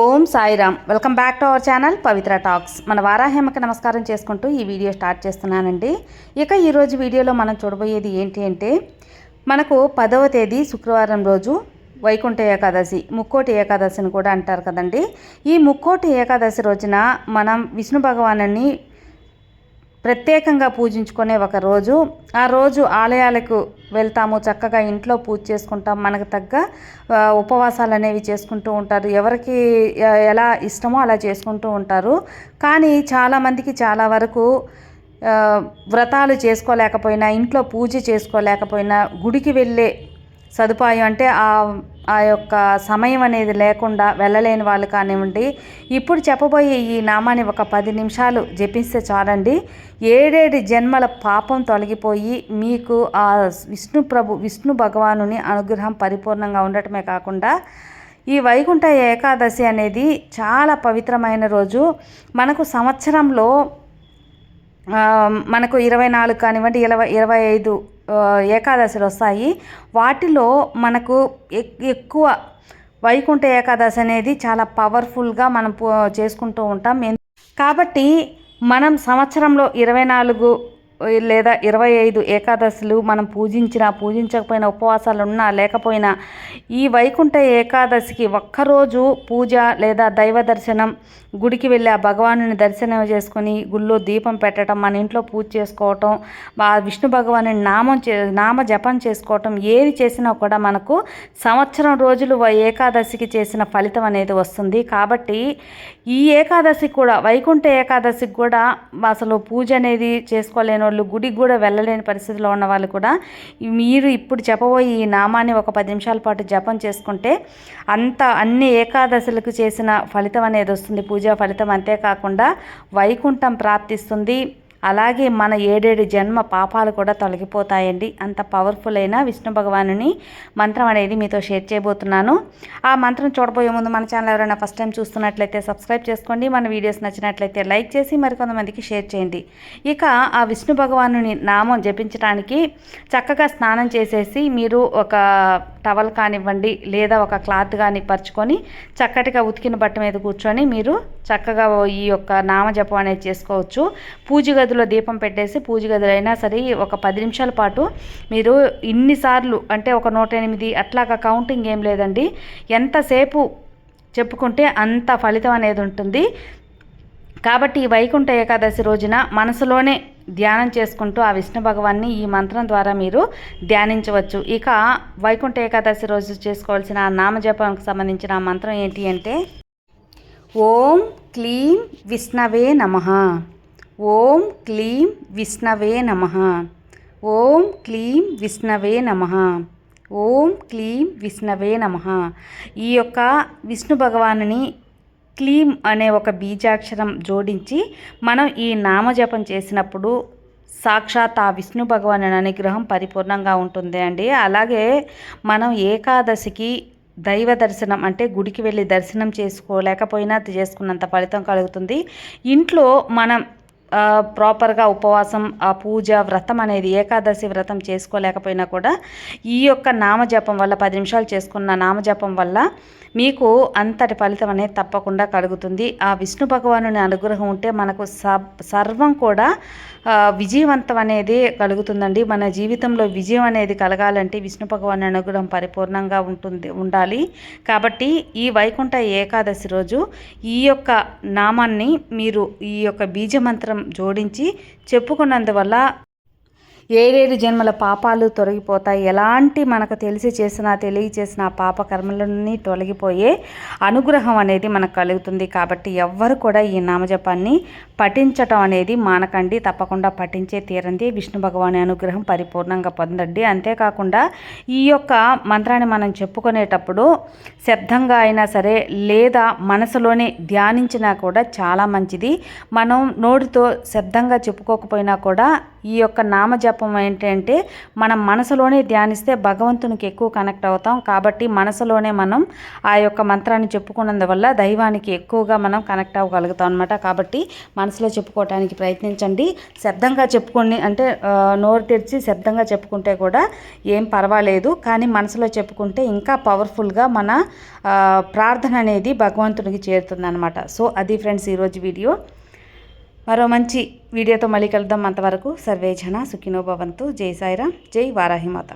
Om Sairam. Welcome back to our channel Pavitra talks. మన వారాహేమకి నమస్కారం చేసుకుంటూ ఈ వీడియో స్టార్ట్ చేస్తున్నానండి. ఇక ఈరోజు వీడియోలో మనం చూడబోయేది ఏంటి అంటే మనకు పదవ తేదీ శుక్రవారం రోజు వైకుంఠ ఏకాదశి ముక్కోటి ఏకాదశిని కూడా అంటారు కదండి. ఈ ముక్కోటి ఏకాదశి రోజున మనం విష్ణు భగవాను ప్రత్యేకంగా పూజించుకునే ఒక రోజు. ఆ రోజు ఆలయాలకు వెళ్తాము చక్కగా ఇంట్లో పూజ చేసుకుంటాం. మనకు తగ్గ ఉపవాసాలు అనేవి చేసుకుంటూ ఉంటారు. ఎవరికి ఎలా ఇష్టమో అలా చేసుకుంటూ ఉంటారు. కానీ చాలామందికి చాలా వరకు వ్రతాలు చేసుకోలేకపోయినా ఇంట్లో పూజ చేసుకోలేకపోయినా గుడికి వెళ్ళే సదుపాయం అంటే ఆ ఆ యొక్క సమయం అనేది లేకుండా వెళ్ళలేని వాళ్ళు కానివ్వండి. ఇప్పుడు చెప్పబోయే ఈ నామాన్ని ఒక పది నిమిషాలు జపిస్తే చాలండి. ఏడేడు జన్మల పాపం తొలగిపోయి మీకు ఆ విష్ణు ప్రభు విష్ణు భగవానుని అనుగ్రహం పరిపూర్ణంగా ఉండటమే కాకుండా ఈ వైకుంఠ ఏకాదశి అనేది చాలా పవిత్రమైన రోజు. మనకు సంవత్సరంలో మనకు ఇరవై నాలుగు కానివ్వండి ఇరవై ఇరవై ఐదు ఏకాదశులు వస్తాయి. వాటిలో మనకు ఎక్కువ వైకుంఠ ఏకాదశి అనేది చాలా పవర్ఫుల్గా మనం చేసుకుంటూ ఉంటాం. కాబట్టి మనం సంవత్సరంలో ఇరవై నాలుగు లేదా ఇరవై ఐదు ఏకాదశులు మనం పూజించినా పూజించకపోయినా ఉపవాసాలు ఉన్నా లేకపోయినా ఈ వైకుంఠ ఏకాదశికి ఒక్కరోజు పూజ లేదా దైవ దర్శనం గుడికి వెళ్ళి ఆ భగవానుని దర్శనం చేసుకొని గుళ్ళో దీపం పెట్టడం మన ఇంట్లో పూజ చేసుకోవటం ఆ విష్ణు భగవాను నామం చే నామ జపం చేసుకోవటం ఏది చేసినా కూడా మనకు సంవత్సరం రోజులు ఏకాదశికి చేసిన ఫలితం అనేది వస్తుంది. కాబట్టి ఈ ఏకాదశి కూడా వైకుంఠ ఏకాదశికి కూడా అసలు పూజ అనేది చేసుకోలేను వాళ్ళు గుడికి కూడా వెళ్ళలేని పరిస్థితిలో ఉన్న వాళ్ళు కూడా మీరు ఇప్పుడు చెప్పబోయే ఈ నామాన్ని ఒక పది నిమిషాల పాటు జపం చేసుకుంటే అంత అన్ని ఏకాదశులకు చేసిన ఫలితం అనేది వస్తుంది. పూజా ఫలితం అంతేకాకుండా వైకుంఠం ప్రాప్తిస్తుంది. అలాగే మన ఏడేడు జన్మ పాపాలు కూడా తొలగిపోతాయండి. అంత పవర్ఫుల్ అయిన విష్ణు భగవానుని మంత్రం అనేది మీతో షేర్ చేయబోతున్నాను. ఆ మంత్రం చూడబోయే ముందు మన ఛానల్ ఎవరైనా ఫస్ట్ టైం చూస్తున్నట్లయితే సబ్స్క్రైబ్ చేసుకోండి. మన వీడియోస్ నచ్చినట్లయితే లైక్ చేసి మరికొంతమందికి షేర్ చేయండి. ఇక ఆ విష్ణు భగవానుని నామం జపించడానికి చక్కగా స్నానం చేసేసి మీరు ఒక టవల్ కానివ్వండి లేదా ఒక క్లాత్ కానీ పరుచుకొని చక్కటిగా ఉతికిన బట్ట మీద కూర్చొని మీరు చక్కగా ఈ యొక్క నామజపం అనేది చేసుకోవచ్చు. పూజ గదిలో దీపం పెట్టేసి పూజ గదిలో అయినా సరే ఒక పది నిమిషాల పాటు మీరు ఇన్నిసార్లు అంటే ఒక నూట ఎనిమిది అట్లాగా కౌంటింగ్ ఏం లేదండి. ఎంతసేపు చెప్పుకుంటే అంత ఫలితం అనేది ఉంటుంది. కాబట్టి ఈ వైకుంఠ ఏకాదశి రోజున మనసులోనే ధ్యానం చేసుకుంటూ ఆ విష్ణు భగవాన్ని ఈ మంత్రం ద్వారా మీరు ధ్యానించవచ్చు. ఇక వైకుంఠ ఏకాదశి రోజు చేసుకోవాల్సిన ఆ నామజపానికి సంబంధించిన మంత్రం ఏంటి అంటే ఓం క్లీం విష్ణవే నమ. ఓం క్లీం విష్ణవే నమ. ఓం క్లీం విష్ణవే నమ. ఓం క్లీం విష్ణవే నమ. ఈ యొక్క విష్ణు భగవానుని క్లీం అనే ఒక బీజాక్షరం జోడించి మనం ఈ నామజపం చేసినప్పుడు సాక్షాత్ ఆ విష్ణు భగవాను అనుగ్రహం పరిపూర్ణంగా ఉంటుంది అండి. అలాగే మనం ఏకాదశికి దైవ దర్శనం అంటే గుడికి వెళ్ళి దర్శనం చేసుకోలేకపోయినా చేసుకున్నంత ఫలితం కలుగుతుంది. ఇంట్లో మనం ప్రాపర్గా ఉపవాసం ఆ పూజ వ్రతం అనేది ఏకాదశి వ్రతం చేసుకోలేకపోయినా కూడా ఈ యొక్క నామజపం వల్ల పది నిమిషాలు చేసుకున్న నామజపం వల్ల మీకు అంతటి ఫలితం అనేది తప్పకుండా కలుగుతుంది. ఆ విష్ణు భగవానుని అనుగ్రహం ఉంటే మనకు సర్వం కూడా విజయవంతం అనేది కలుగుతుందండి. మన జీవితంలో విజయం అనేది కలగాలంటే విష్ణు భగవాను అనుగ్రహం పరిపూర్ణంగా ఉంటుంది ఉండాలి. కాబట్టి ఈ వైకుంఠ ఏకాదశి రోజు ఈ యొక్క నామాన్ని మీరు ఈ యొక్క బీజమంత్రం జోడించి చెప్పుకున్నందువల్ల ఏడేడు జన్మల పాపాలు తొలగిపోతాయి. ఎలాంటి మనకు తెలిసి చేసిన తెలియచేసిన ఆ పాప కర్మలన్నీ తొలగిపోయే అనుగ్రహం అనేది మనకు కలుగుతుంది. కాబట్టి ఎవ్వరు కూడా ఈ నామజపాన్ని పఠించటం అనేది మానకండి. తప్పకుండా పఠించే తీరంది. విష్ణు భగవాని అనుగ్రహం పరిపూర్ణంగా పొందండి. అంతేకాకుండా ఈ యొక్క మంత్రాన్ని మనం చెప్పుకునేటప్పుడు శబ్దంగా అయినా సరే లేదా మనసులోనే ధ్యానించినా కూడా చాలా మంచిది. మనం నోటితో శబ్దంగా చెప్పుకోకపోయినా కూడా ఈ యొక్క నామజపం ఏంటంటే మనం మనసులోనే ధ్యానిస్తే భగవంతునికి ఎక్కువ కనెక్ట్ అవుతాం. కాబట్టి మనసులోనే మనం ఆ యొక్క మంత్రాన్ని చెప్పుకున్నందువల్ల దైవానికి ఎక్కువగా మనం కనెక్ట్ అవ్వగలుగుతాం అనమాట కాబట్టి మనసులో చెప్పుకోవటానికి ప్రయత్నించండి. శబ్దంగా చెప్పుకొని అంటే నోరు తెరిచి శబ్దంగా చెప్పుకుంటే కూడా ఏం పర్వాలేదు. కానీ మనసులో చెప్పుకుంటే ఇంకా పవర్ఫుల్గా మన ప్రార్థన అనేది భగవంతునికి చేరుతుంది అనమాట సో అది ఫ్రెండ్స్ ఈరోజు వీడియో. మరో మంచి వీడియోతో మళ్ళీ కలుద్దాం అంతవరకు సర్వే జన సుఖినో భవంతు. జై సాయిరామ్. జై వారాహిమాత